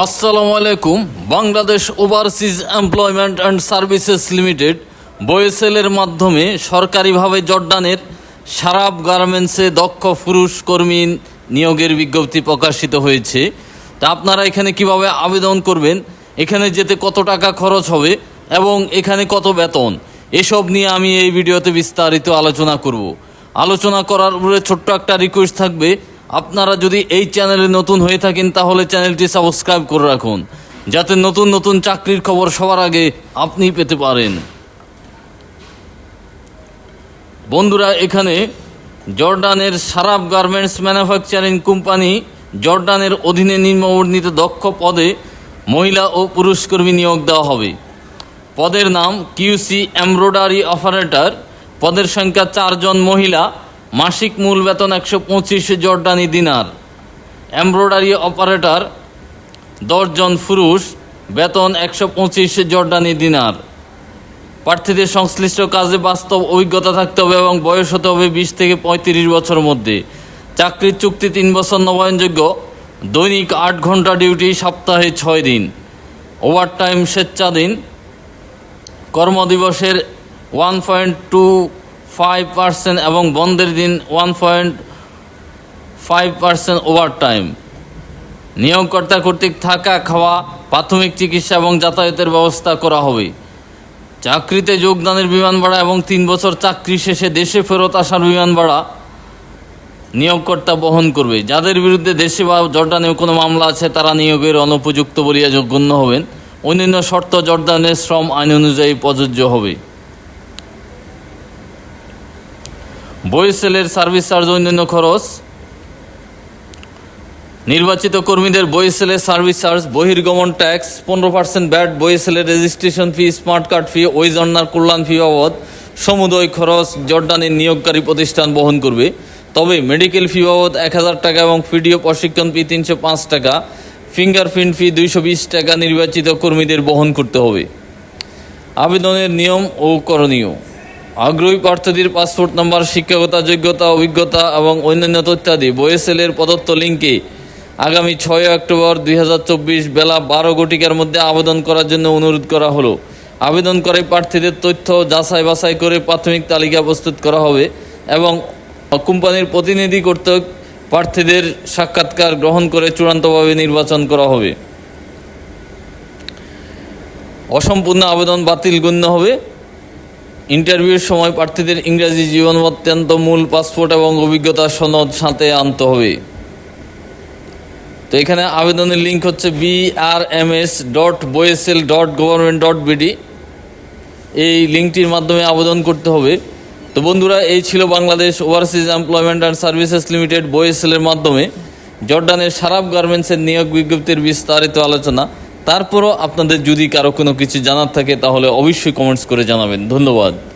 আসসালামু আলাইকুম। Bangladesh overseas employment and services limited বয়েসেলের মাধ্যমে সরকারিভাবে জর্ডানের সারাব গার্মেন্টসে দক্ষ পুরুষ কর্মী নিয়োগের বিজ্ঞপ্তি প্রকাশিত হয়েছে। তা আপনারা এখানে কীভাবে আবেদন করবেন, এখানে যেতে কত টাকা খরচ হবে এবং এখানে কত বেতন, এসব নিয়ে আমি এই ভিডিওতে বিস্তারিত আলোচনা করব। আলোচনা করার পরে ছোট্ট একটা রিকোয়েস্ট থাকবে আপনারা যদি এই চ্যানেলে নতুন হয়ে থাকেন, তাহলে চ্যানেলটি সাবস্ক্রাইব করে রাখুন, যাতে নতুন নতুন চাকরির খবর সবার আগে আপনি পেতে পারেন। বন্ধুরা, এখানে জর্ডানের সারাব গার্মেন্টস ম্যানুফ্যাকচারিং কোম্পানি জর্ডানের অধীনে নিম্নবর্ণিত দক্ষ পদে মহিলা ও পুরুষ কর্মী নিয়োগ দেওয়া হবে। পদের নাম কিউসি এমব্রয়ডারি অপারেটর। পদের সংখ্যা চারজন মহিলা মাসিক মূল বেতন একশো পঁচিশ জর্ডানি দিনার। এমব্রয়ডারি অপারেটর, দশজন পুরুষ, বেতন একশো পঁচিশ জর্ডানি দিনার। প্রার্থীদের সংশ্লিষ্ট কাজে বাস্তব অভিজ্ঞতা থাকতে হবে এবং বয়স হতে হবে বিশ থেকে পঁয়ত্রিশ বছর মধ্যে। চাকরির চুক্তি তিন বছর নবায়নযোগ্য। দৈনিক আট ঘণ্টা ডিউটি, সপ্তাহে ছয় দিন। ওভারটাইম স্বেচ্ছাধীন। কর্মদিবসের one point two five percent এবং বন্ধের দিন one point five percent overtime নিয়োগকর্তা কর্তৃক থাকা, খাওয়া, প্রাথমিক চিকিৎসা এবং যাতায়াতের ব্যবস্থা করা হবে। চাকরিতে যোগদানের বিমান ভাড়া এবং তিন বছর চাকরি শেষে দেশে ফেরত আসার বিমান ভাড়া নিয়োগকর্তা বহন করবে। যাদের বিরুদ্ধে দেশে বা জর্ডানেও কোনো মামলা আছে, তারা নিয়োগের অনুপযুক্ত বলিয়া গণ্য হবেন। অন্যান্য শর্ত জর্ডানের শ্রম আইন অনুযায়ী প্রযোজ্য হবে। বইসেলের সার্ভিস চার্জ অন্যান্য খরচ। নির্বাচিত কর্মীদের বইসেলের সার্ভিস চার্জ, বহির্গমন ট্যাক্স, পনেরো percent VAT বইসেলের registration fee, smart card fee ওই জর্নার কল্যাণ ফি বাবদ সমুদয় খরচ জর্ডানের নিয়োগকারী প্রতিষ্ঠান বহন করবে। তবে মেডিকেল ফি বাবদ এক হাজার টাকা এবং ভিডিও প্রশিক্ষণ ফি তিনশো পাঁচ টাকা, ফিঙ্গারপ্রিন্ট ফি দুইশো বিশ টাকা নির্বাচিত কর্মীদের বহন করতে হবে। আবেদনের নিয়ম ও করণীয়। আগ্রহী প্রার্থীদের পাসপোর্ট নাম্বার, শিক্ষাগত যোগ্যতা, অভিজ্ঞতা এবং অন্যান্য তথ্যাদি। বয়েসেলের প্রদত্ত লিঙ্কে আগামী ছয় অক্টোবর দুই হাজার চব্বিশ বেলা বারো ঘটিকার মধ্যে আবেদন করার জন্য অনুরোধ করা হলো। আবেদন করে প্রার্থীদের তথ্য যাচাই বাছাই করে প্রাথমিক তালিকা প্রস্তুত করা হবে এবং কোম্পানির প্রতিনিধি কর্তৃক প্রার্থীদের সাক্ষাৎকার গ্রহণ করে চূড়ান্তভাবে নির্বাচন করা হবে। অসম্পূর্ণ আবেদন বাতিল গণ্য হবে। ইন্টারভিউর সময় প্রার্থীদের ইংরাজি জীবন অত্যন্ত মূল পাসপোর্ট এবং অভিজ্ঞতা সনদ সাথে আনতে হবে। তো এখানে আবেদনের লিঙ্ক হচ্ছে B R M S dot BOESL dot government dot BD এই লিঙ্কটির মাধ্যমে আবেদন করতে হবে। তো বন্ধুরা, এই ছিল Bangladesh overseas employment and services limited বয়েসেলের মাধ্যমে। জর্ডানের সারাপ গার্মেন্টসের নিয়োগ বিজ্ঞপ্তির বিস্তারিত আলোচনা। তারপরও আপনাদের যদি কারও কোনো কিছু জানার থাকে তাহলে অবশ্যই কমেন্টস করে জানাবেন। ধন্যবাদ।